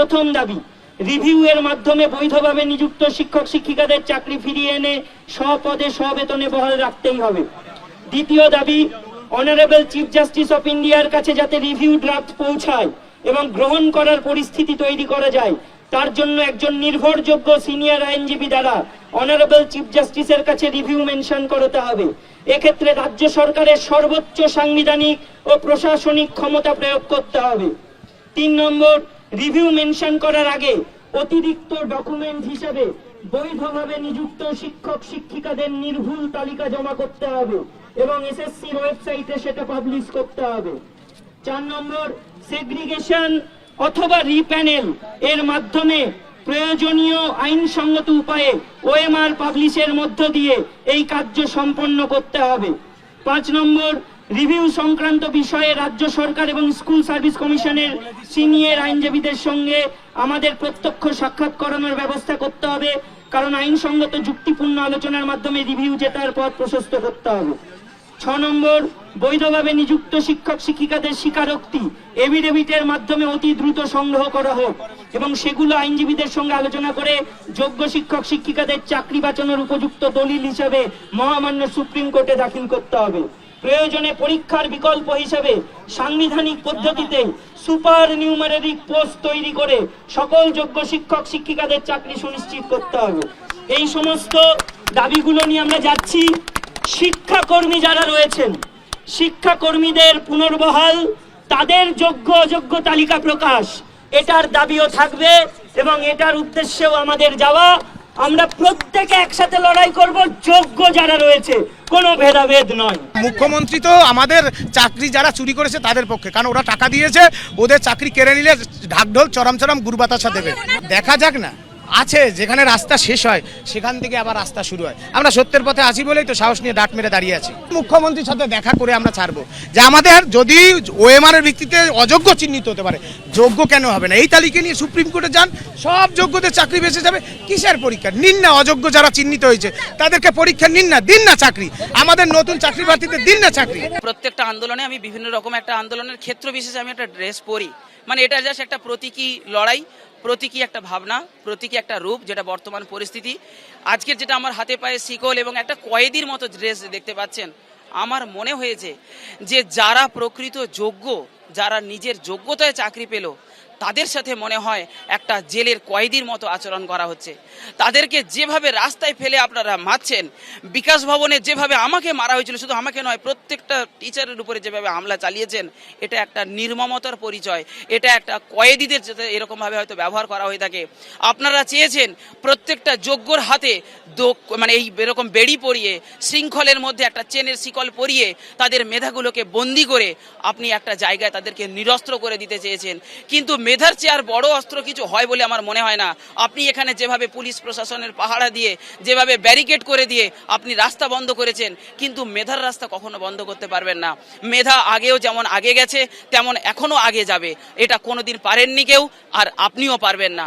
প্রথম দাবি রিভিউ এর মাধ্যমে বৈধভাবে নিযুক্ত শিক্ষক শিক্ষিকাদের চাকরি ফিরিয়ে এনে স্বপদে স্ববেতনে বহাল রাখতেই হবে। দ্বিতীয় দাবি অনারেবল চিফ জাস্টিস অফ ইন্ডিয়ার কাছে যাতে রিভিউ ড্রাফট পৌঁছায় এবং গ্রহণ করার পরিস্থিতি তৈরি করা যায়, তার জন্য একজন নির্ভরযোগ্য সিনিয়র আইনজীবী দ্বারা অনারেবল চিফ জাস্টিসের কাছে রিভিউ মেনশন করতে হবে। এক্ষেত্রে রাজ্য সরকারের সর্বোচ্চ সাংবিধানিক ও প্রশাসনিক ক্ষমতা প্রয়োগ করতে হবে। তিন নম্বর রিভিউ মেনশন করার আগে অতিরিক্ত ডকুমেন্ট হিসাবে বৈধভাবে নিযুক্ত শিক্ষক, শিক্ষিকাদের নির্ভুল তালিকা জমা করতে হবে এবং এসএসসির ওয়েবসাইটে সেটা পাবলিশ করতে হবে। চার নম্বর সেগ্রিগেশন অথবা রিপ্যানেল এর মাধ্যমে প্রয়োজনীয় আইনসঙ্গত উপায়ে ওএমআর পাবলিশের মধ্য দিয়ে এই কার্য সম্পন্ন করতে হবে। পাঁচ নম্বর রিভিউ সংক্রান্ত বিষয়ে রাজ্য সরকার এবং স্কুল সার্ভিস কমিশনের সিনিয়র আইনজীবীদের সঙ্গে আমাদের প্রত্যক্ষ সাক্ষাৎ করানোর ব্যবস্থা করতে হবে, কারণ আইনসঙ্গত যুক্তিপূর্ণ আলোচনার মাধ্যমে রিভিউ জেতার পথ প্রশস্ত করতে হবে। ছ নম্বর, বৈধভাবে নিযুক্ত শিক্ষক শিক্ষিকাদের স্বীকারোক্তি, এভিডেভিটের মাধ্যমে অতি দ্রুত সংগ্রহ করা হোক এবং সেগুলো আইনজীবীদের সঙ্গে আলোচনা করে যোগ্য শিক্ষক শিক্ষিকাদের চাকরি বাঁচানোর উপযুক্ত দলিল হিসাবে মহামান্য সুপ্রিম কোর্টে দাখিল করতে হবে। প্রয়োজনে পরীক্ষার বিকল্প হিসেবে সাংবিধানিক পদ্ধতিতে সুপার নিউমারেরিক পোস্ট তৈরি করে সকল যোগ্য শিক্ষক, শিক্ষিকাদের চাকরি সুনিশ্চিত করতে হবে। এই সমস্ত দাবিগুলো নিয়ে আমরা যাচ্ছি। শিক্ষাকর্মী যারা রয়েছেন, শিক্ষাকর্মীদের পুনর্বহাল, তাদের যোগ্য, অযোগ্য তালিকা প্রকাশ, এটার দাবিও থাকবে এবং এটার উদ্দেশ্যেও আমাদের যাওয়া। আমরা প্রত্যেকে একসাথে লড়াই করব, যোগ্য যারা রয়েছে, কোনো ভেদাভেদ নয়। মুখ্যমন্ত্রী তো আমাদের চাকরি যারা চুরি করেছে তাদের পক্ষে, কারণ ওরা টাকা দিয়েছে, ওদের চাকরি কেড়ে নিলে ঢাকঢোল চরম চরম গুরবাতাসা দেবে। দেখা যাক না। আছে, যেখানে রাস্তা শেষ হয়, সেখান থেকে আবার রাস্তা শুরু হয়। আমরা সত্যের পথে আছি বলেই তো সাহস নিয়ে ডাক মেরে দাঁড়িয়ে আছি। মুখ্যমন্ত্রীর সাথে দেখা করে আমরা ছাড়বো, যে আমাদের যদি ওএমআর এর ভিত্তিতে অযোগ্য চিহ্নিত হতে পারে, যোগ্য কেন হবে না? এই তালিকা নিয়ে সুপ্রিম কোর্টে যান, সব যোগ্যদের চাকরি বেঁচে যাবে। কিসের পরীক্ষা? নিন না অযোগ্য যারা চিহ্নিত হয়েছে, তাদেরকে পরীক্ষা নিন না, দিন না চাকরি। আমাদের নতুন চাকরি প্রার্থীতে দিন না চাকরি। প্রত্যেকটা আন্দোলনে আমি বিভিন্ন রকম একটা আন্দোলনের ক্ষেত্র বিশেষে আমি একটা ড্রেস পরি। মানে এটা জাস্ট একটা প্রতীকী লড়াই। প্রতীকী একটা ভাবনা, প্রতীকী একটা রূপ যেটা বর্তমান পরিস্থিতি। আজকের যেটা আমার হাতে পায়ে শিকল এবং একটা কয়েদির মতো ড্রেস দেখতে পাচ্ছেন, আমার মনে হয়েছে যে যারা প্রকৃত যোগ্য, যারা নিজের যোগ্যতায় চাকরি পেল তাদের সাথে মনে হয় একটা জেলের কয়েদির মতো আচরণ করা হচ্ছে। তাদেরকে যেভাবে রাস্তায় ফেলে আপনারা মারছেন, বিকাশ ভবনে যেভাবে আমাকে মারা হয়েছিল, শুধু আমাকে নয়, প্রত্যেকটা টিচারের উপরে যেভাবে হামলা চালিয়েছেন, এটা একটা নির্মমতার পরিচয়। এটা একটা কয়েদিদের যাতে এরকমভাবে হয়তো ব্যবহার করা হয়ে থাকে। আপনারা চেয়েছেন প্রত্যেকটা যোগ্যর হাতে মানে এই এরকম বেড়ি পরিয়ে, শৃঙ্খলের মধ্যে একটা চেনের শিকল পরিয়ে তাদের মেধাগুলোকে বন্দি করে আপনি একটা জায়গায় তাদেরকে নিরস্ত্র করে দিতে চেয়েছেন। কিন্তু মেধার চেয়ে আর বড় অস্ত্র কিছু হয় বলে আমার মনে হয় না। আপনি এখানে যেভাবে পুলিশ প্রশাসনের পাহাড়া দিয়ে, যেভাবে ব্যারিকেড করে দিয়ে আপনি রাস্তা বন্ধ করেছেন, কিন্তু মেধার রাস্তা কখনো বন্ধ করতে পারবেন না। মেধা আগেও যেমন আগে গেছে, তেমন এখনও আগে যাবে। এটা কোনোদিন পারেননি কেউ, আর আপনিও পারবেন না।